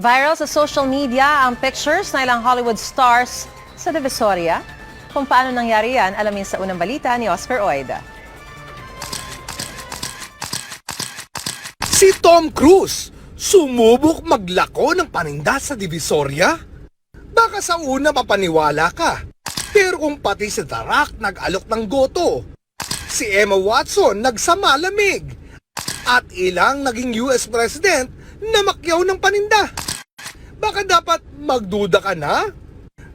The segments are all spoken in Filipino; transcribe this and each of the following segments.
Viral sa social media ang pictures ng ilang Hollywood stars sa Divisoria. Kung paano nangyari yan, alamin sa unang balita ni Oscar Oida. Si Tom Cruise, sumubok maglako ng paninda sa Divisoria? Baka sa una mapaniwala ka. Pero kung pati si Rock nag-alok ng goto, si Emma Watson nagsama lamig, at ilang naging US President na makyaw ng paninda. Magduda ka na?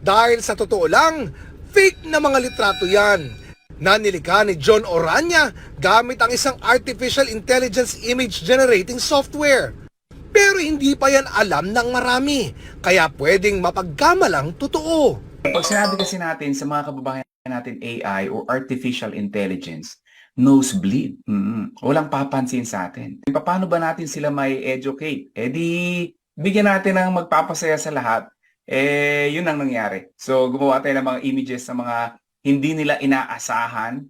Dahil sa totoo lang, fake na mga litrato yan. Nanilika ni John Orania gamit ang isang artificial intelligence image generating software. Pero hindi pa yan alam ng marami, kaya pwedeng mapagkamalang totoo. Pag sinabi kasi natin sa mga kababayan natin AI or artificial intelligence, nosebleed. Mm, walang papansin sa atin. Paano ba natin sila may educate? Eh di, bigyan natin ng magpapasaya sa lahat. Eh, yun ang nangyari. So, gumawa tayo ng mga images sa mga hindi nila inaasahan.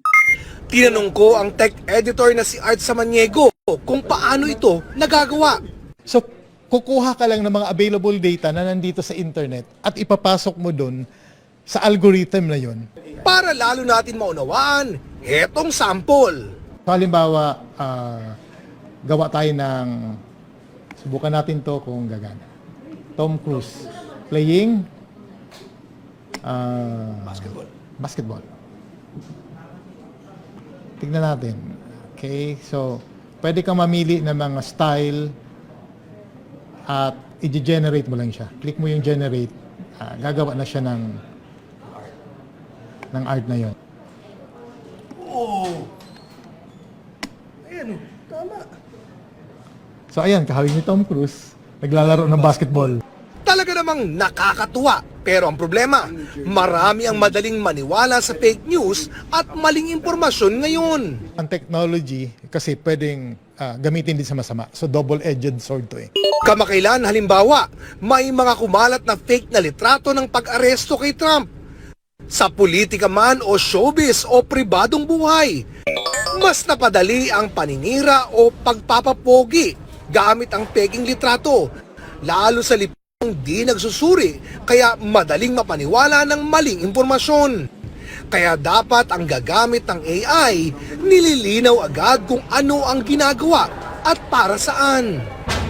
Tinanong ko ang tech editor na si Art Samaniego kung paano ito nagagawa. So, kukuha ka lang ng mga available data na nandito sa internet at ipapasok mo doon sa algorithm na yon. Para lalo natin maunawaan, etong sample. So, halimbawa, ah, gawa tayo ng, subukan natin to kung gagana. Tom Cruise playing basketball. Basketball. Tignan natin. Okay, so pwede kang mamili ng mga style at i-generate mo lang siya. Click mo yung generate, ah, gagawa na siya ng ng art na yon. Ayan, oh, tama. So ayan, kahawig ni Tom Cruise, naglalaro ng basketball. Talaga namang nakakatuwa. Pero ang problema, marami ang madaling maniwala sa fake news at maling impormasyon ngayon. Ang technology kasi pwedeng ah, gamitin din sa masama. So double-edged sword to eh. Kamakailan halimbawa, may mga kumalat na fake na litrato ng pag-aresto kay Trump. Sa politika man o showbiz o pribadong buhay, mas napadali ang paninira o pagpapapogi gamit ang peking litrato, lalo sa lipang di nagsusuri kaya madaling mapaniwala ng maling impormasyon. Kaya dapat ang gagamit ng AI, nililinaw agad kung ano ang ginagawa at para saan.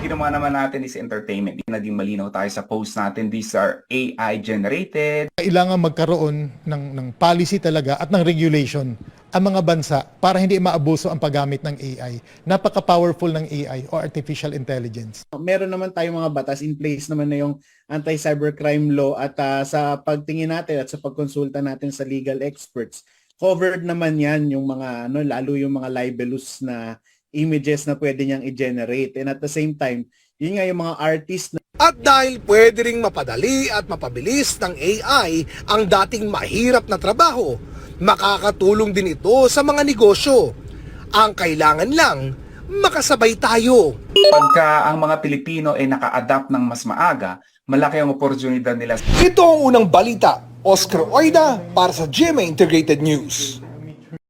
Ginawa naman natin is entertainment. Naging malinaw tayo sa post natin. These are AI generated. Kailangan magkaroon ng, ng policy talaga at ng regulation ang mga bansa para hindi maabuso ang paggamit ng AI. Napaka-powerful ng AI o artificial intelligence. meron naman tayong mga batas in place naman na yung anti-cybercrime law at ah, sa pagtingin natin at sa pagkonsulta natin sa legal experts, covered naman yan yung mga ano lalo yung mga libelous na images na pwede niyang i-generate. And at the same time, yun nga yung mga artist na At dahil pwede ring mapadali at mapabilis ng AI ang dating mahirap na trabaho, makakatulong din ito sa mga negosyo. Ang kailangan lang, makasabay tayo. Pagka ang mga Pilipino ay naka-adapt ng mas maaga, malaki ang oportunidad nila Ito ang unang balita. Oscar Oida para sa GMA Integrated News.